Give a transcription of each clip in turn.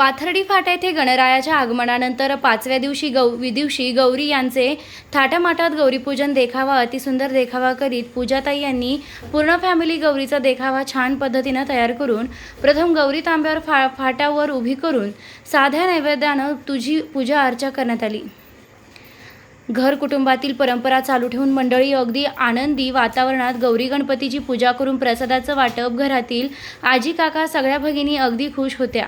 पाथर्डी फाटा येथे गणरायाच्या आगमनानंतर पाचव्या दिवशी गौ दिवशी गौरी यांचे थाटामाटात गौरीपूजन देखावा अतिसुंदर देखावा करीत पूजाताई यांनी पूर्ण फॅमिली गौरीचा देखावा छान पद्धतीनं तयार करून प्रथम गौरी तांब्यावर फा फाट्यावर उभी करून साध्या नैवेद्यानं तुझी पूजा अर्चा करण्यात आली. घर कुटुंबातील परंपरा चालू ठेवून मंडळी अगदी आनंदी वातावरणात गौरी गणपतीची पूजा करून प्रसादाचं वाटप घरातील आजी काका सगळ्या भगिनी अगदी खुश होत्या.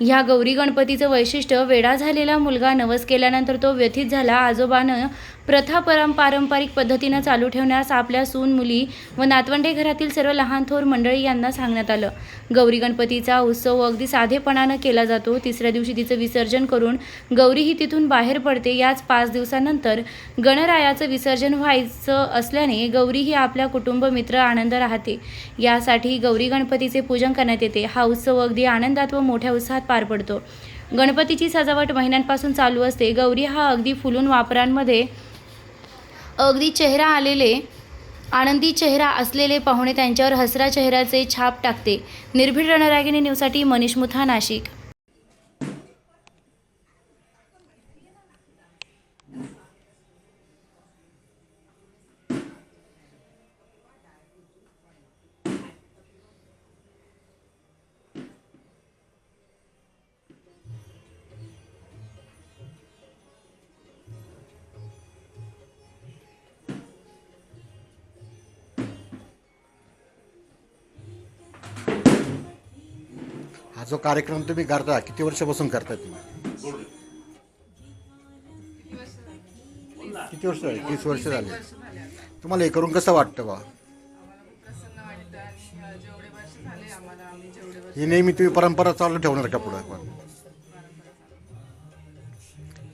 ह्या गौरी गणपतीचं वैशिष्ट्य वेडा झालेला मुलगा नवस केल्यानंतर तो व्यथित झाला. आजोबानं प्रथा परम पारंपरिक पद्धतीनं चालू ठेवण्यास आपल्या सून मुली व नातवंडे घरातील सर्व लहान थोर मंडळी यांना सांगण्यात आलं. गौरी गणपतीचा उत्सव अगदी साधेपणानं केला जातो. तिसऱ्या दिवशी तिचं विसर्जन करून गौरी ही तिथून बाहेर पडते. याच पाच दिवसानंतर गणरायाचं विसर्जन व्हायचं असल्याने गौरी ही आपल्या कुटुंब मित्र आनंद राहते. यासाठी गौरी गणपतीचे पूजन करण्यात येते. हा उत्सव अगदी आनंदात व मोठ्या उत्साहात पार पडतो. गणपतीची सजावट महिन्यांपासून चालू असते. गौरी हा अगदी फुलून वापरांमध्ये अगदी चेहरा आलेले आनंदी चेहरा असलेले पाहुणे त्यांच्यावर हसरा चेहऱ्याचे छाप टाकते. निर्भीड रणरागिणी न्यूजसाठी मनीष मुथा नाशिक. जो कार्यक्रम तुम्ही करता किती वर्षापासून करता तुम्ही? किती वर्ष झाले? तीस वर्ष झाले. तुम्हाला हे करून कसं वाटतं बा ही नेहमी तुम्ही परंपरा चालू ठेवणार का पुढे? पण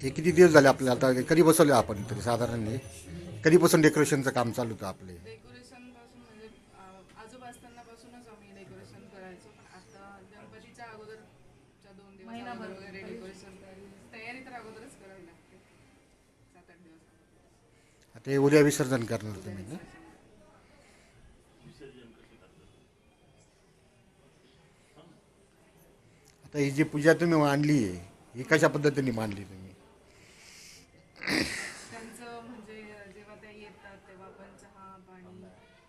हे किती दिवस झाले आपल्याला? आता कधी बसवले आपण तरी साधारण कधीपासून डेकोरेशनचं काम चालू होतं आपले डेकोरेशनपासून म्हणजे अ, आजोबा असताना पासूनच आम्ही डेकोरेशन करायचो पण आता गणपतीच्या अगोदरच्या दोन दिवस अगोदर वगैरे डेकोरेशन तयारी तर अगोदरच करावी लागते सात आठ दिवस अगोदर. आता हे उद्या विसर्जन करणार तुम्ही ना? आता ही जी पूजा तुम्ही मांडली आहे ही कशा पद्धतीने मांडली तुम्ही? त्यांचं म्हणजे जेव्हा ते येतात तेव्हा आपण चहा पाणी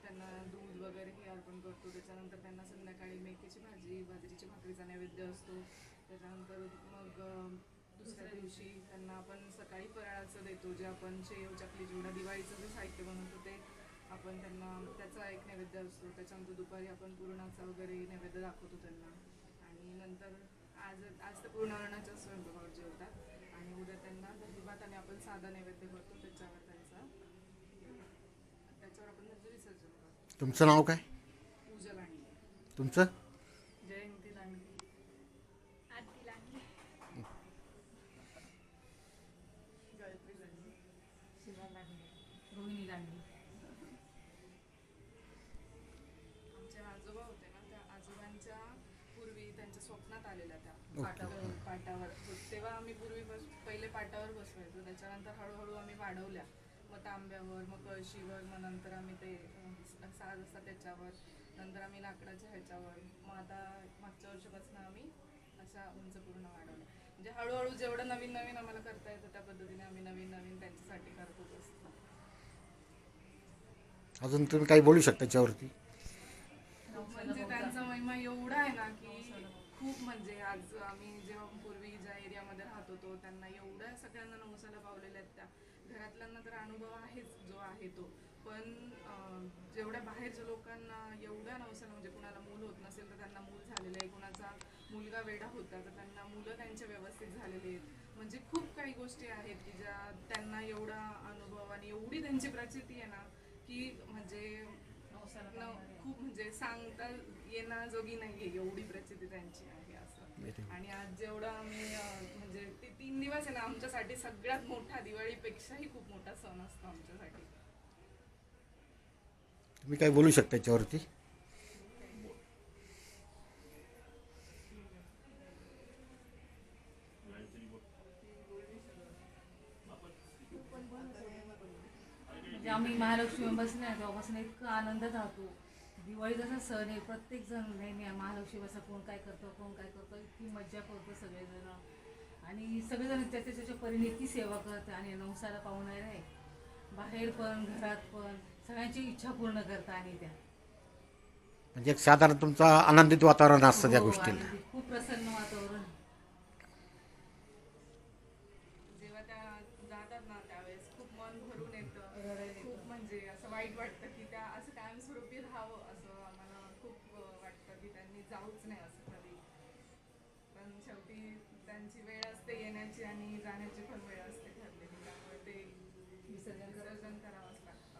त्यांना दूध वगैरे हे अर्पण करतो. त्याच्यानंतर त्यांना संध्याकाळी मेथीची भाजी बाजरीची भाकरीचा नैवेद्य असतो. त्याच्यानंतर मग दुसऱ्या दिवशी त्यांना आपण सकाळी फराळाचं देतो जे आपण शेव चकली चिवडा दिवाळीचं जे साहित्य बनवतो ते आपण त्यांना त्याचा एक नैवेद्य असतो. त्याच्यानंतर दुपारी आपण पुरणाचा वगैरे नैवेद्य दाखवतो त्यांना. आणि नंतर आज आज तर पूर्ण अरणाच्या स्वयंपाकावर जेवतात. आणि उद्या त्यांना दहीभात आणि आपण साधा नैवेद्य करतो त्याच्यावर त्यांचा त्याच्यावर आपण त्यांचं विसर्जन करतो तुमचं नाव काय? पूजा लांडली तुमचं? शिवा लांडली रोहिणी लांडली आमचे आजोबा होते ना त्या आजोबांच्या पूर्वी त्यांच्या स्वप्नात आलेल्या त्या पाटावर पाटावर. तेव्हा आम्ही पूर्वी बस पहिले पाटावर बसवायचो. त्याच्यानंतर हळूहळू आम्ही वाढवल्या. मग तांब्यावर मग कळशीवर मग नंतर आम्ही ते साज असतात त्याच्यावर. नंतर आम्ही लाकडाच्या ह्याच्यावर. मग आता मागच्या वर्षापासून आम्ही अशा उंच पूर्ण वाढवल्या. म्हणजे हळूहळू जेवढं नवीन नवीन आम्हाला करता येतं त्या पद्धतीने आम्ही नवीन नवीन त्यांच्यासाठी करतच असतो अजून तुम्ही काही बोलू शकता त्याच्यावरती म्हणजे त्यांचा महिमा एवढा आहे ना की खूप म्हणजे आज आम्ही जेव्हा पूर्वी ज्या एरियामध्ये राहत होतो त्यांना एवढ्या सगळ्यांना नवसाला पावलेल्या आहेत त्या. घरातल्यांना तर अनुभव आहेच जो आहे तो. पण जेवढ्या बाहेरच्या लोकांना एवढ्या नवसाला म्हणजे कुणाला मूल होत नसेल तर त्यांना मूल झालेलं आहे. कुणाचा मुलगा वेडा होता तर त्यांना मुलं व्यवस्थित झालेले आहेत. म्हणजे खूप काही गोष्टी आहेत की ज्या त्यांना एवढा अनुभव आणि एवढी त्यांची प्रचिती आहे ना की म्हणजे न- खूप म्हणजे सांगता येण्याजोगी नाहीये एवढी प्रचिती त्यांची आहे असं. आणि आज जेवढं आम्ही म्हणजे ते तीन दिवस आहे ना आमच्यासाठी सगळ्यात मोठा दिवाळीपेक्षाही खूप मोठा सण असतो आमच्यासाठी. तुम्ही काही बोलू शकता त्याच्यावरती म्हणजे आम्ही महालक्ष्मी बसले ना तेव्हापासून इतकं आनंदात राहतो. दिवाळी जसा सण आहे प्रत्येक जण नेहमी महालक्ष्मी बसा कोण काय करतो कोण काय करतो इतकी मज्जा करतो सगळेजण. आणि सगळेजण त्याच्या त्याच्या परीने इतकी सेवा करते आणि नवसाला पाहुणार आहे बाहेर पण घरात पण सगळ्यांची इच्छा पूर्ण करता आणि त्या. म्हणजे एक साधारण तुमचा आनंदित वातावरण असतं त्या हो, गोष्टीला. आनंदी. खूप प्रसन्न वातावरण जेव्हा त्या जातात ना त्यावेळेस खूप मन भरून येतं खूप म्हणजे असं वाईट वाटतं की त्या असं कायमस्वरूपी राहावं असं आम्हाला खूप अं, वाटतं की त्यांनी जाऊच नाही असं कधी. पण शेवटी त्यांची वेळ असते येण्याची आणि जाण्याची पण वेळ असते ठरलेली. त्यामुळे ते विसर्जन विसर्जन करावंच लागतं.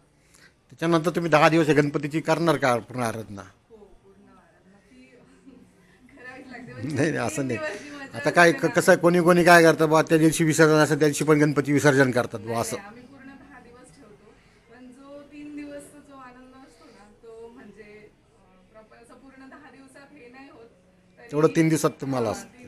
त्याच्यानंतर तुम्ही दहा दिवस गणपतीची करणार का पूर्ण आराधना? हो पूर्ण आराधना. ती करावीच लागते. म्हणजे नाही नाही असं तीन दिवस जी नाही मजा आता काय असते ना, कसं आहे, कोणी कोणी काय करतं बा त्या दिवशी विसर्जन असेल त्या दिवशी पण गणपती विसर्जन करतात बुवा असं नाही, आम्ही पूर्ण दहा दिवस ठेवतो पण जो तीन दिवसचा जो आनंद असतो ना तो म्हणजे प्रॉपर असं पूर्ण दहा दिवसात हे नाही होत तरी- तेवढं तीन दिवसात तुम्हाला असं